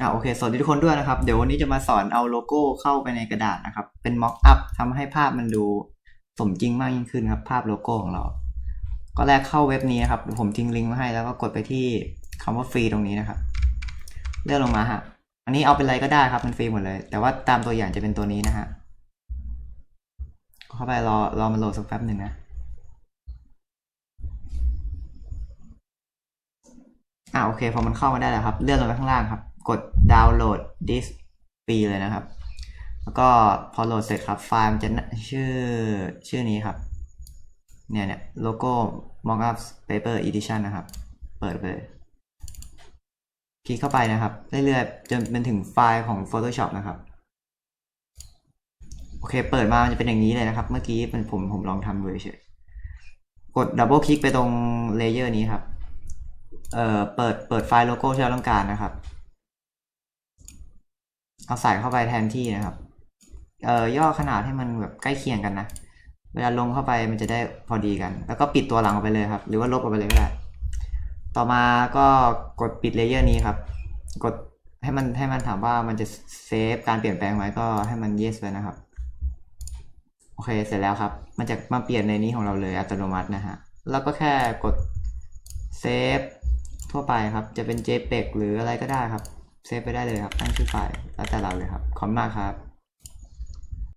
อ่าโอเคสวัสดีทุกคนด้วยนะครับ เดี๋ยววันนี้จะมาสอนเอาโลโก้เข้าไปในกระดาษนะครับ เป็นม็อกอัพทำให้ภาพมันดูสมจริงมากยิ่งขึ้นครับ ภาพโลโก้ของเรา ก็แรกเข้าเว็บนี้นะครับเดี๋ยวผมทิ้งลิงก์ไว้ให้แล้วก็กดไปที่คำว่าฟรีตรงนี้นะครับ เลื่อนลงมาฮะอันนี้เอาเป็นอะไรก็ได้ครับมันฟรีหมดเลย แต่ว่าตามตัวอย่างจะเป็นตัวนี้นะฮะเข้าไปรอรอมันโหลดสักแป๊บหนึ่งนะ อ่าโอเคพอมันเข้ามาได้แล้วครับ เลื่อนลงไปข้างล่างครับ กดดาวน์โหลด this ฟรีเลยนะครับ แล้วก็พอโหลดเสร็จครับ ไฟล์มันจะชื่อชื่อนี้ครับ เนี่ยเนี่ยโลโก้ mockup paper edition นะครับ เปิดไปเลยคลิกเข้าไปนะครับ เรื่อยๆจนเป็นถึงไฟล์ของ Photoshop นะครับโอเค เปิดมามันจะเป็นอย่างนี้เลยนะครับ เมื่อกี้เป็นผมผมลองทำดูเฉยกดดับเบิลคลิกไปตรงเลเยอร์นี้ครับ เอ่อเปิดเปิดไฟล์โลโก้ที่เราต้องการนะครับ เอาใส่เข้าไปแทนที่นะครับเอ่อย่อขนาดให้มันแบบใกล้เคียงกันนะเวลาลงเข้าไปมันจะได้พอดีกัน แล้วก็ปิดตัวหลังออกไปเลยครับ หรือว่าลบออกไปเลยก็ได้ต่อมาก็กดปิดเลเยอร์นี้ครับ กดให้มันให้มันถามว่ามันจะเซฟการเปลี่ยนแปลงไหมก็ให้มัน yes ไปนะครับ โอเคเสร็จแล้วครับ มันจะมาเปลี่ยนในนี้ของเราเลยอัตโนมัตินะฮะ แล้วก็แค่กดเซฟ ทั่วไปครับ จะเป็น JPEG หรืออะไรก็ได้ครับ เซฟไปได้เลยครับ ตั้งชื่อไฟล์แล้วแต่เราเลยครับ ขอบคุณมากครับ